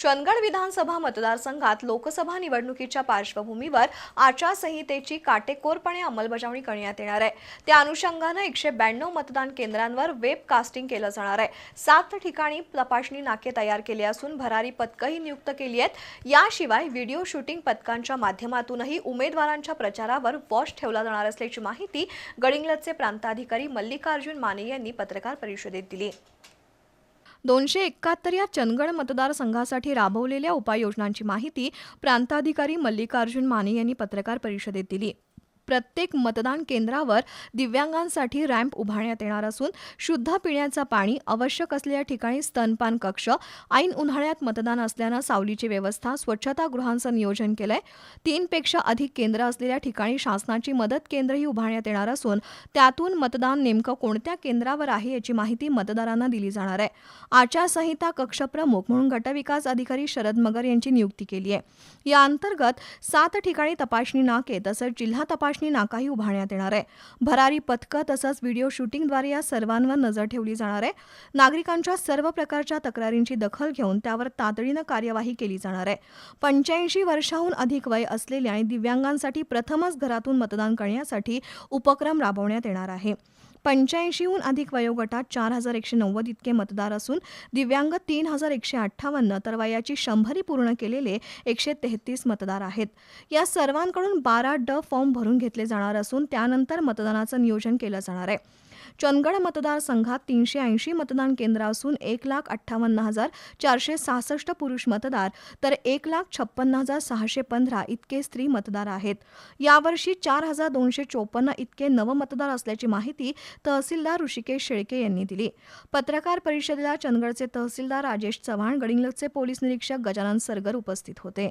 चंदगड विधानसभा मतदारसंघात लोकसभा निवडणुकीच्या पार्श्वभूमीवर आचारसंहितेची काटेकोरपणे अंमलबजावणी करण्यात येणार आहे. त्या अनुषंगानं एकशे ब्याण्णव मतदान केंद्रांवर वेबकास्टिंग केलं जाणार आहे. सात ठिकाणी तपासणी नाके तयार केले असून भरारी पथकंही नियुक्त केली आहेत. याशिवाय व्हिडिओ शूटिंग पथकांच्या माध्यमातूनही उमेदवारांच्या प्रचारावर वॉच ठेवला जाणार असल्याची माहिती गडिंग्लजचे प्रांताधिकारी मल्लिकार्जुन माने यांनी पत्रकार परिषदेत दिली. दोनशे एकाहत्तर या चंदगड मतदारसंघासाठी राबवलेल्या उपाययोजनांची माहिती प्रांताधिकारी मल्लिकार्जुन माने यांनी पत्रकार परिषदेत दिली. प्रत्येक मतदान केंद्रावर दिव्यांगांसाठी रॅम्प उभारण्यात येणार असून शुद्ध पिण्याचं पाणी आवश्यक असलेल्या ठिकाणी स्तनपान कक्ष ऐन उन्हाळ्यात मतदान असल्यानं सावलीची व्यवस्था स्वच्छतागृहांचं नियोजन केलंय. तीनपेक्षा अधिक केंद्र असलेल्या ठिकाणी शासनाची मदत केंद्रही उभारण्यात येणार असून त्यातून मतदान नेमकं कोणत्या केंद्रावर आहे याची माहिती मतदारांना दिली जाणार आहे. आचारसंहिता कक्षप्रमुख म्हणून गटविकास अधिकारी शरद मगर यांची नियुक्ती केली आहे. या अंतर्गत सात ठिकाणी तपासणी नाके तसंच जिल्हा तपासणी नाकाही उभारण्यात येणार आहे. भरारी पथकं तसंच व्हिडिओ शूटिंगद्वारे या सर्वांवर नजर ठेवली जाणार आहे. नागरिकांच्या सर्व प्रकारच्या तक्रारींची दखल घेऊन त्यावर तातडीनं कार्यवाही केली जाणार आहे. पंच्याऐंशी वर्षाहून अधिक वय असलेल्या आणि दिव्यांगांसाठी प्रथमच घरातून मतदान करण्यासाठी उपक्रम राबवण्यात येणार आहे. पंच्याऐंशीहून अधिक वयोगटात चार हजार एकशे नव्वद इतके मतदार असून दिव्यांग तीन हजार एकशे अठ्ठावन्न तर वयाची शंभरी पूर्ण केलेले एकशे तेहतीस मतदार आहेत. या सर्वांकडून बारा ड फॉर्म भरून घेतले जाणार असून त्यानंतर मतदानाचं नियोजन केलं जाणार आहे. चंदगड मतदारसंघात तीनशे ऐंशी मतदान केंद्र असून एक लाख अठ्ठावन्न हजार चारशे सहासष्ट पुरुष मतदार तर एक लाख छप्पन्न हजार सहाशे पंधरा इतके स्त्री मतदार आहेत. यावर्षी चार हजार दोनशे चोपन्न इतके नवमतदार असल्याची माहिती तहसीलदार ऋषिकेश शेळके यांनी दिली. पत्रकार परिषदेला चंदगडचे तहसीलदार राजेश चव्हाण गडिंग्लजचे पोलीस निरीक्षक गजानन सरगर उपस्थित होते.